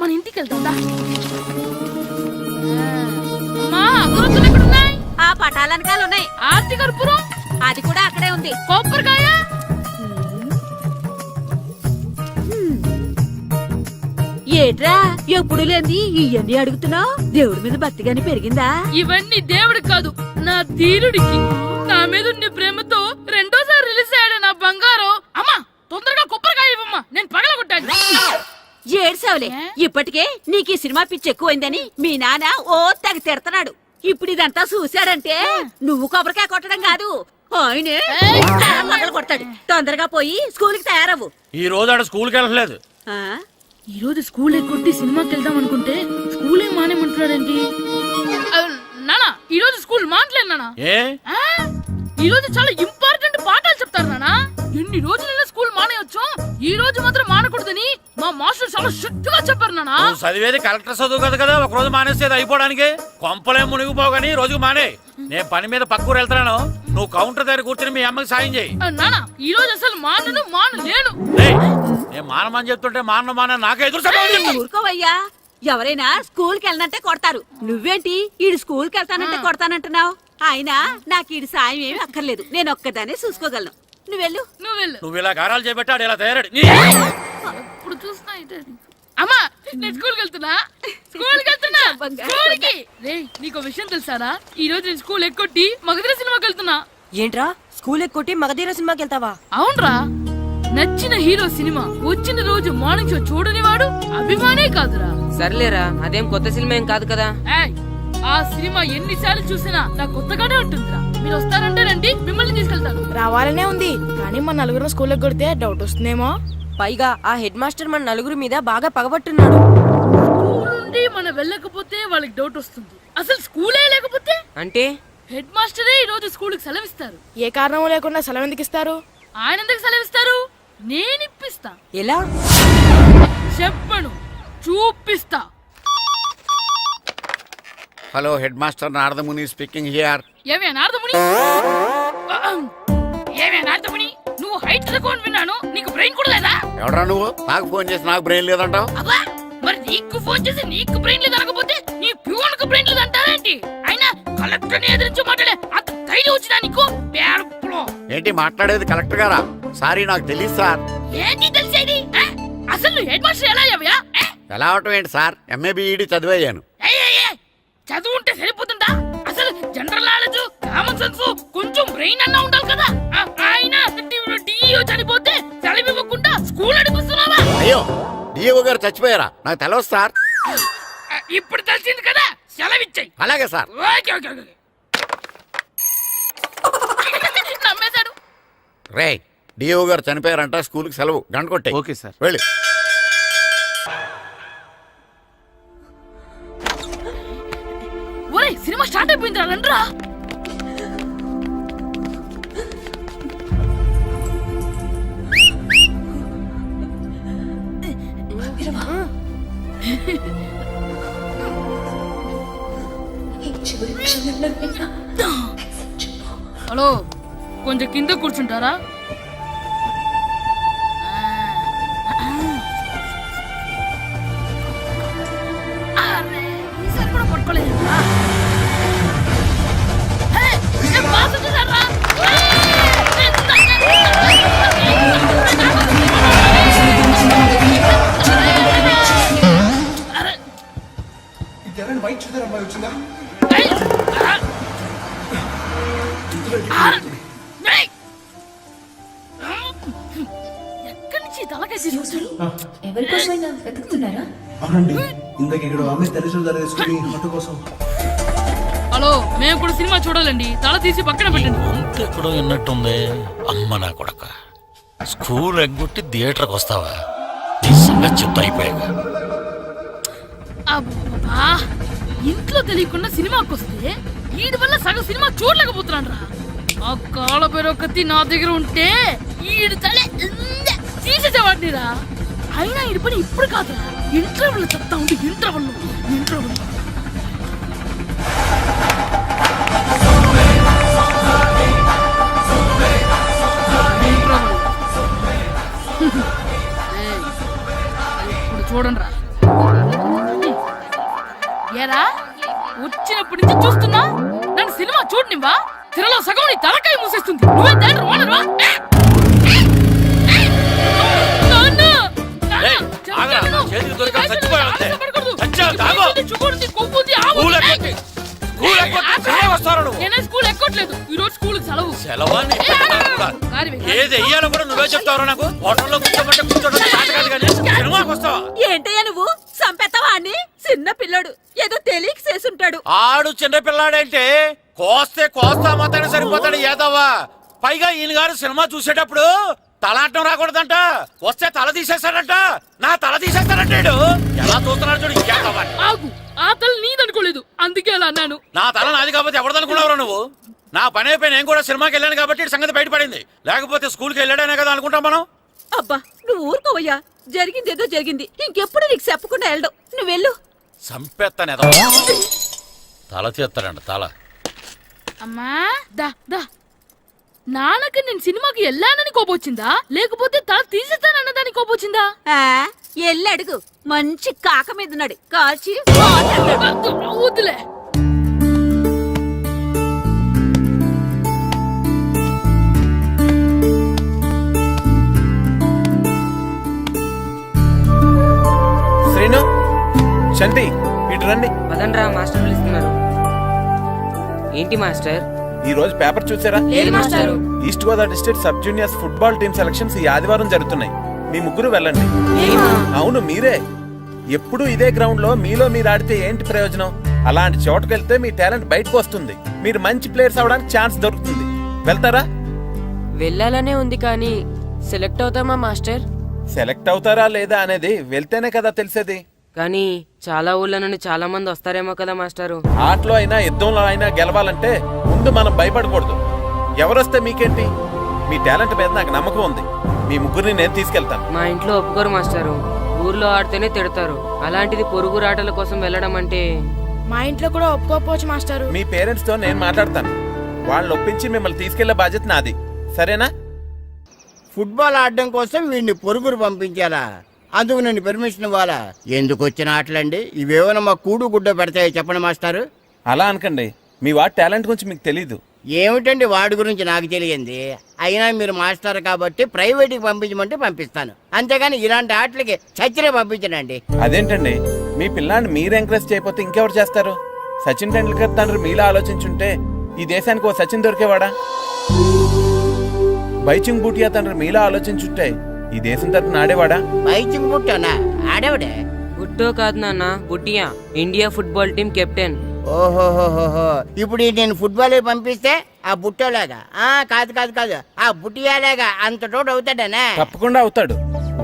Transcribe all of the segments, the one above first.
మన ఇంటికి వెళ్తుందా ఆ పటాలనకాలు ఉన్నాయి. ఆర్తి కర్పూరం అది కూడా అక్కడే ఉంది. కొబ్బరికాయ? ఏట్రా ఎప్పుడు లేని ఇవన్నీ అడుగుతున్నావు? దేవుడి మీద భక్తి గాని పెరిగిందా? ఇవన్నీ దేవుడికి కాదు నా ధీరుడికి. నా మీద ఉండే ప్రేమతో రెండోసారి రిలీజ్ అయ్యాడు నా బంగారం. అమ్మా తొందరగా కొబ్బరికాయ ఇవ్వమ్మా నేను పగలగొట్టాను. ఏడ్సావులే? ఇప్పటికే నీకు ఈ సినిమా పిచ్చి ఎక్కువైందని మీ నాన్న ఓ తెగ తిడతాడు ఇప్పుడు ఇదంతా చూశాడంటే నువ్వు కొబ్బరికాయ కొట్టడం కాదు. ఆయనే! మొదలు కొడతాడు. తొందరగా పోయి స్కూల్కి తయారవ్వు. ఈ రోజు ఆడ స్కూల్కి వెళ్ళలేదు ఆ? ఈ రోజు స్కూల్ ఎక్కొట్టి సినిమాకి వెళ్దాం అనుకుంటే స్కూల్ ఏం మానేమంటున్నాడండి నానా ఈ రోజు స్కూల్ మానట్లేదు నానా. ఏ? ఆ, ఈ రోజు చాలా ఇంపార్టెంట్ పాఠాలు చెప్తారు నానా. ఎన్ని రోజులైనా స్కూల్ మానేయొచ్చు ఈ రోజు మాత్రం మానకూడదని మా మాస్టర్ చాలా స్ట్రిక్ట్గా చెప్పారు నానా. నువ్వు చదివేది కలెక్టర్ చదువు కదా కదా ఒక రోజు మానేసేది అయిపోవడానికి. కొంపలేం మునిగిపోగాని రోజుకు మానే. నేను పని మీద పక్కూరు వెళ్తున్నాను. నువ్వు కౌంటర్ దగ్గర కూర్చొని మీ అమ్మకి సాయం చేయి. నానా ఈ రోజు అసలు మానను మానలేను ఏయ్, నేను మానమని చెప్తుంటే మాన మాన నాకే ఎదురు ఊరుకోవయ్యా. ఎవరైనా స్కూల్కి వెళ్ళనంటే కొడతారు. నువ్వేంటి? ఈడు స్కూల్కి వెళ్తానంటే కొడతానంటున్నావు. అయినా నాకు ఈడు సాయం ఏమి అక్కర్లేదు. నేను ఒక్కదానే చూసుకోగలను. నువ్వెళ్ళు నువ్వు వెళ్ళు. నువ్వు ఇలా గారాలు చేపెట్టాడు ఇలా తయారాడు. ఇప్పుడు చూస్తున్నా ఇదే. అమ్మా నేను స్కూల్కి వెళ్తున్నా. స్కూల్కి వెళ్తున్నా. స్కూల్కి. రే నీకు విషయం తెలుసారా? ఈ రోజు నేను స్కూల్ ఎక్కొట్టి మగధీర సినిమాకి వెళ్తున్నా. ఏంట్రా? స్కూల్ ఎక్కొట్టి మగధీర సినిమాకి వెళ్తావా? అవునరా. నచ్చిన హీరో సినిమా వచ్చిన రోజు మార్నింగ్ షో చూడని వాడు అభిమానే కాదురా. సర్లేరా అదేం కొత్త సినిమా ఏం కాదు కదా? ఏయ్, ఆ సినిమా ఎన్నిసార్లు చూసినా నాకు కొత్తగానే ఉంటుందిరా. మీరు వస్తారంటే రండి మిమ్మల్ని తీసుకెళ్తాను. రావాలనే ఉంది కానీ మన నలుగురు స్కూల్లో కొడితే డౌట్ వస్తుందేమో. పైగా ఆ హెడ్ మాస్టర్ మన నలుగురి మీద బాగా పగబట్టున్నాడు. స్కూల్ నుండి మనం వెళ్ళకపోతే వాళ్ళకి డౌట్ వస్తుంది. అసలు స్కూలే లేకపోతే? అంటే? హెడ్ మాస్టరే ఈ రోజు స్కూల్కి సెలవిస్తారు. ఏ కారణం లేకుండా సెలవు ఎందుకు ఇస్తారు? ఆయన ఎందుకు సెలవిస్తారు? నేను ఇప్పిస్తా. ఎలా? చెప్పను చూపిస్తా. Hello head master Naradamuni speaking here ఏమే నారదముని? ఏమే నారదముని? నువ్వు హైట్ రికార్డ్ విన్నాను నీకు బ్రెయిన్ కూడా లేదా? ఎవడా నువ్వు? నాకు ఫోన్ చేసి నాకు బ్రెయిన్ లేదంటావు? అబ్బా మరి నీకు ఫోన్ చేసి నీకు బ్రెయిన్ లేదు అనకపోతే నీ ప్యూన్కు బ్రెయిన్ లేదు అంటారేంటి అయినా కలెక్టర్ని ఎదిరించి మాట్లాడే అంత ధైర్యం వచ్చినా నీకు? ఏంటి మాట్లాడేది కలెక్టర్ గారా? సారీ నాకు తెలియదు సార్. ఏంటి తెలిసేది? అసలు హెడ్ మాస్టర్ ఎలా అయ్యావయ్యా? ఏ? ఎలా అవటం ఏంటి సార్? MA BEd చదివయ్యాను. చదువు ఉంటే సరిపోతుందా? అసలు జనరల్ నాలెడ్జ్ కామన్ సెన్స్ కొంచెం బ్రెయిన్ అన్నా ఉండాలి కదా? ఆయన డిఇఓ చనిపోతే సెలవు ఇవ్వకుండా స్కూల్ నడిపిస్తున్నావా అయ్యో డిఓ గారు చచ్చిపోయారా? నాకు తెలవదు సార్. ఇప్పుడు తెలిసింది కదా? సెలవిచ్చాయి. అలాగే సార్. Okay okay okay. నమ్మేశాడు. రే డిఓ గారు చనిపోయారంట స్కూల్కి సెలవు. గంట కొట్టే ఓకే సార్. వెళ్ళి. స్టార్ట్ అయిపోయింది రండ్రా. హలో కొంచెం కింద కూర్చుంటారా? ఇద్దరు వైట్ చూద్దరు అమ్మాయి వచ్చిందా ఏయ్, ఆ. ఆ, ఏయ్. ఎక్కడి నుంచి తలకాయ తీసుకొచ్చారు ఎవరికోసమైనా వెతుకుతున్నారా? అవునండి. ఇందాక ఇక్కడ ఆమె తెరచులు ధర తీసుకుని ఆటో కోసం. హలో మేము కూడా సినిమా చూడాలండి. తల తీసి పక్కన పెట్టండి. ఎక్కడో విన్నట్టుంది. అమ్మ నా కొడక. స్కూల్ ఎగ్గొట్టి థియేటర్కి వస్తావా? చెప్తా అయిపోయాక. అబ్బా ఇంట్లో తెలియకుండా సినిమాకి వస్తే వీడి వల్ల సగం సినిమా చూడలేకపోతున్నాను రా ఆ కాళ్ళ పేరొకతి నా దగ్గర ఉంటే ఈడు తలే తీసేసేవాడిని రా అయినా ఈడి పని ఇప్పుడు కాదురా. ఇంటర్వెల్ చెప్తా ఉంటే ఇంటర్వెల్ ఇంటర్వెల్. ఇప్పుడు చూడండి రా ఏరా వచ్చినప్పటి నుంచి చూస్తున్నా? నన్ను సినిమా చూడనివ్వా? తిరలో సగం నీ తలకాయ మూసేస్తుంది. నువ్వే తండ్రి ఆవు స్కూల్ ఎక్కట్లేదు ఈ రోజు స్కూల్ సెలవు. సెలవా. ఏది వెయ్యాలో కూడా నువ్వే చెప్తావు నాకు? హోటల్లో కూర్చోమంటే చేసుంటాడు ఆడు చిన్న పిల్లాడంటే కోస్తే కోస్తా మాత్రమే సరిపోతాడు ఏదవ్వా? పైగా ఈయన గారు సినిమా చూసేటప్పుడు తలాటం రాకూడదంట. వస్తే తల తీసేస్తాడంట. నా తల తీసేస్తాడంటాడు ఎలా చూస్తున్నాడు చూడు ఏదవ్వా? ఆగు. ఆ తల నీదనుకోలేదు. అందుకే అలా అన్నాను. నా తల నాది కాబట్టి ఎవరిదనుకున్నావురా నువ్వు? నా పని అయిపోయి నేను కూడా సినిమాకి వెళ్ళాను కాబట్టి ఈ సంగతి బయటపడింది. లేకపోతే స్కూల్కి వెళ్ళాడనే కదా అనుకుంటాం మనం? అబ్బా నువ్వు ఊరుకోవయ్యా. జరిగిందేదో జరిగింది. ఇంకెప్పుడు నీకు చెప్పకుండా వెళ్ళడు. నువ్వు వెళ్ళు. సంపెత్తనే తల తీస్తాడంట తల. అమ్మా దా దా. నాన్నకి నేను సినిమాకి వెళ్ళానని కోపొచ్చిందా? లేకపోతే తల తీసేస్తానన్నదాని కోపొచ్చిందా? ఆ, ఎల్లి అడుగు. మంచి కాక మీద ఉన్నాడు. కాల్చి వద్దులే శ్రీను శంటి ఇటు రండి. పదండ్రా మాస్టర్ పిలుస్తున్నారు. ఏంటి మాస్టర్? ఈ రోజు పేపర్ చూసారా? లేదు మాస్టారు. East Godavari district sub juniors football team selections ఈ ఆదివారం జరుగుతున్నాయి. మీ ముగ్గురు వెళ్ళండి. అవును మీరే. ఎప్పుడు ఇదే గ్రౌండ్లో మీలో మీరు ఆడితే ఏంటి ప్రయోజనం? అలాంటి చోటుకు వెళ్తే మీ టాలెంట్ బయటకు వస్తుంది. మీరు మంచి ప్లేయర్స్ అవడానికి ఛాన్స్ దొరుకుతుంది. వెళ్తారా? వెళ్ళాలనే ఉంది కానీ సెలెక్ట్ అవుతామా మాస్టర్? సెలెక్ట్ అవుతారా లేదా అనేది వెళ్తేనే కదా తెలిసేది. కానీ చాలా ఊళ్ళ నుండి చాలా మంది వస్తారేమో కదా మాస్టారు. ఆటలో అయినా యుద్ధంలో అయినా గెలవాలంటే ముందు మనం భయపడకూడదు. ఎవరొస్తే మీకేంటి? మీ టాలెంట్ మీద నాకు నమ్మకం ఉంది. మీ ముగ్గురిని నేను తీసుకెళ్తాను. మా ఇంట్లో ఒప్పుకోరు మాస్టారు. ఊర్లో ఆడితేనే తిడతారు. అలాంటిది పొరుగు ఆటల కోసం వెళ్ళడం అంటే మా ఇంట్లో కూడా ఒప్పుకోకపోవచ్చు మాస్టారు. మీ పేరెంట్స్తో నేను మాట్లాడతాను. వాళ్ళని ఒప్పించి మిమ్మల్ని తీసుకెళ్ళే బాధ్యత నాది. సరేనా? ఫుట్బాల్ ఆడడం కోసం వీడిని పొరుగురు పంపించాలా? అందుకు నేను పర్మిషన్ ఇవ్వాలా? ఎందుకు వచ్చిన ఆటలండి? ఇవేమైనా మా కూడు గుడ్డ పెడతాయో చెప్పండి మాస్టారు. అలా అనకండి. మీ వాడి టాలెంట్ గురించి మీకు తెలీదు. ఏమిటండి వాడి గురించి నాకు తెలియంది? అయినా మీరు మాస్టర్ కాబట్టి ప్రైవేట్కి పంపించమంటే పంపిస్తాను. అంతేగాని ఇలాంటి ఆటలకి చచ్చినే పంపించనండి. అదేంటండి? మీ పిల్లాన్ని మీరు ఎంకరేజ్ చేయకపోతే ఇంకెవరు చేస్తారు? సచిన్ టెండూల్కర్ తండ్రి మీలా ఆలోచించుంటే ఈ దేశానికి ఓ సచిన్ దొరికేవాడా? బైచింగ్ బూటియా తండ్రి మీలా ఆలోచించుంటే ఈ దేశం తరపున ఆడేవాడా? బైచింగ్ పుట్టానా ఆడేవిడే? గుట్టో కాదు నాన్న బుడ్డియా ఇండియా ఫుట్బాల్ టీం కెప్టెన్. ఓహోహోహో ఇప్పుడు ఈ నేను ఫుట్బాల్ పంపిస్తే ఆ బుట్టోలాగా? ఆ కాదు కాదు కాదు. ఆ బుట్టియాలాగా అంత తోడు అవుతాడనా? తప్పకుండా అవుతాడు.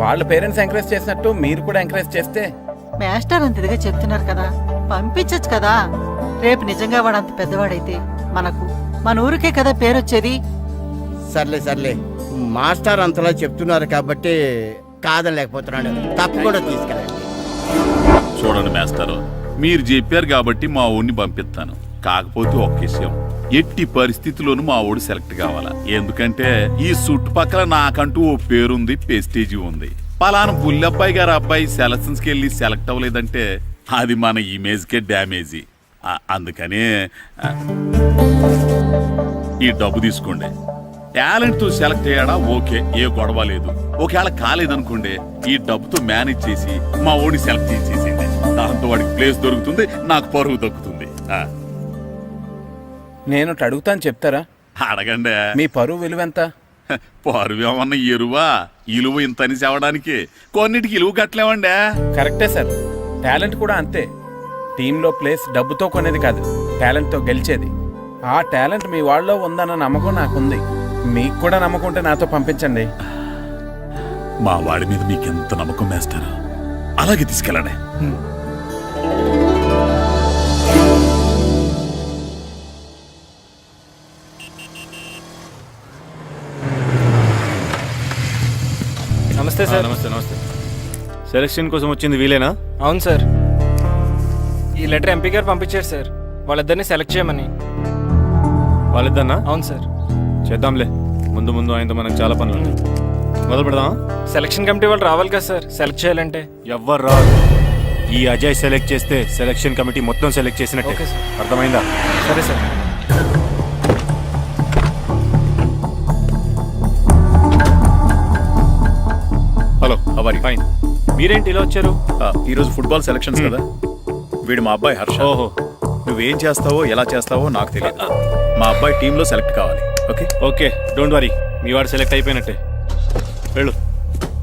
వాళ్ళ పేరెంట్స్ ఎంకరేజ్ చేసినట్టు మీరు కూడా ఎంకరేజ్ చేస్తే. మాస్టర్ అంత ఇదిగా చెప్తున్నారు కదా. పంపించచ్చు కదా. రేపు నిజంగా వాడు అంత పెద్దవాడైతే మనకు మన ఊరికే కదా పేరు వచ్చేది సర్లే సర్లే. మాస్టర్ అంతలా చెప్తున్నారు కాబట్టి కాదనలేకపోతున్నాడు. తప్పకుండా తీసుకెళ్ళండి. చూడండి మేస్తారు మీరు చెప్పారు కాబట్టి మా ఊడిని పంపిస్తాను. కాకపోతే ఒక్క విషయం ఎట్టి పరిస్థితిలోనూ మా ఊడు సెలెక్ట్ కావాలా? ఎందుకంటే ఈ చుట్టుపక్కల నాకంటూ ఓ పేరుంది పెస్టేజీ ఉంది. పలానా బుల్లబ్బాయి గారు అబ్బాయి సెలక్షన్స్కి వెళ్ళి సెలెక్ట్ అవ్వలేదంటే అది మన ఇమేజ్ కే డ్యామేజీ అందుకనే ఈ డబ్బు తీసుకోండి. టాలెంట్తో సెలెక్ట్ అయ్యాడా? ఓకే ఏ గొడవ లేదు. ఒకవేళ కాలేదనుకోండి ఈ డబ్బుతో మేనేజ్ చేసి మా ఓడి సెలెక్ట్ చేసేసింది దాంతో వాడికి ప్లేస్ దొరుకుతుంది నాకు పరువు దక్కుతుంది. నేను అడుగుతాను చెప్తారా? అడగండి. మీ పరువు విలువ ఎంత? పరువు ఏమన్నా ఎరువా? ఇలువ ఇంతని చెప్పడానికి కొన్నిటికి ఇలువ కట్టలేమండి. కరెక్టే సార్. టాలెంట్ కూడా అంతే. టీంలో ప్లేస్ డబ్బుతో కొనేది కాదు టాలెంట్తో గెలిచేది. ఆ టాలెంట్ మీ వాళ్ళలో ఉందన్న నమ్మకం నాకుంది. మీకు కూడా నమ్మకం ఉంటే నాతో పంపించండి. మా వాడి మీద మీకు ఎంత నమ్మకం వేస్తారో అలాగే తీసుకెళ్ళండి. నమస్తే సార్. నమస్తే నమస్తే. సెలక్షన్ కోసం వచ్చింది వీలేనా? అవును సార్. ఈ లెటర్ ఎంపీ గారు పంపించారు సార్. వాళ్ళిద్దరిని సెలెక్ట్ చేయమని. వాళ్ళిద్దన్నా అవును సార్. చేద్దాంలే. ముందు ముందు ఆయనతో మనకు చాలా పనులు ఉన్నాయి. మొదలు పెడదాం సెలక్షన్ కమిటీ వాళ్ళు రావాలి కదా సార్. సెలెక్ట్ చేయాలంటే. ఎవ్వరు రాదు ఈ అజయ్ సెలెక్ట్ చేస్తే సెలక్షన్ కమిటీ మొత్తం సెలెక్ట్ చేసినట్టే. Okay sir. అర్థమైందా? సరే సార్. హలో. అవరి ఫైన్ మీరేంటి ఇలా వచ్చారు? ఈ రోజు ఫుట్బాల్ సెలక్షన్స్ కదా. వీడు మా అబ్బాయి హర్ష. ఓహో. నువ్వేం చేస్తావో ఎలా చేస్తావో నాకు తెలియదు. మా అబ్బాయి టీంలో సెలెక్ట్ కావాలి. ఓకే? ఓకే డోంట్ వరీ మీ వాడు సెలెక్ట్ అయిపోయినట్టే. వెళ్ళు.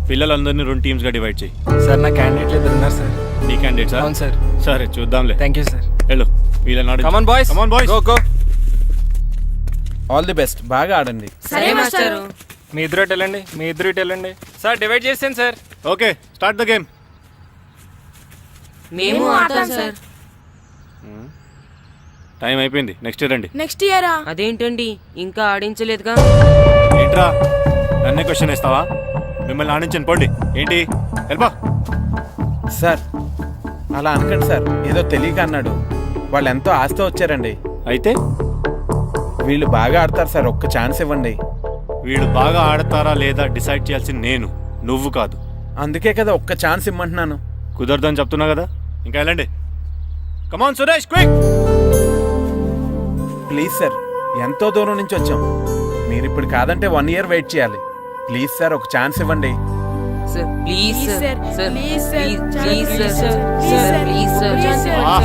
పిల్లలందరినీ రెండు టీమ్స్గా డివైడ్ చేయి. సార్ నా క్యాండిడేట్లు ఇద్దరు ఉన్నారు సార్. నీ క్యాండిడేట్స్ అవును సార్. సరే చూద్దాంలే. Thank you sir. వెళ్ళు. వీళ్ళని come on boys come on boys go go all the best బాగా ఆడండి. సరే మాస్టారు. మీ ఇద్దరు ఇటు వెళ్ళండి. మీ ఇద్దరు ఇటు వెళ్ళండి. సార్ డివైడ్ చేసాను sir. Okay start the game మేము ఆడతాం సార్. టైం అయిపోయింది. నెక్స్ట్ రండి. నెక్స్ట్ ఇయరా అదేంటండి? ఇంకా ఆడించలేదుగా? ఏంట్రా? నన్నే క్వశ్చన్ ఇస్తావా మిమ్మల్ని ఆడించండి పోండి. ఏంటి? వెళ్ళబా సార్ అలా అనకండి సార్. ఏదో తెలియక అన్నాడు. వాళ్ళు ఎంతో ఆస్తి వచ్చారండి. అయితే? వీళ్ళు బాగా ఆడతారు సార్. ఒక్క ఛాన్స్ ఇవ్వండి. వీడు బాగా ఆడతారా లేదా డిసైడ్ చేయాల్సింది నేను. నువ్వు కాదు. అందుకే కదా ఒక్క ఛాన్స్ ఇమ్మంటున్నాను. కుదరదని చెప్తున్నా కదా. ఇంకా వెళ్ళండి. Come on Suresh quick please sir ఎంతో దూరం నుంచి వచ్చాం. మీరు ఇప్పుడు కాదంటే వన్ ఇయర్ వెయిట్ చేయాలి. ప్లీజ్ సార్ ఒక ఛాన్స్ ఇవ్వండి. Sir please sir. Sir. Please please sir. Sir please sir.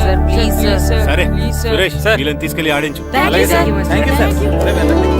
Sir please sir సరే సార్ సురేష్ వీళ్ళని తీసుకెళ్ళి ఆడించు. Thank you sir. Thank you sir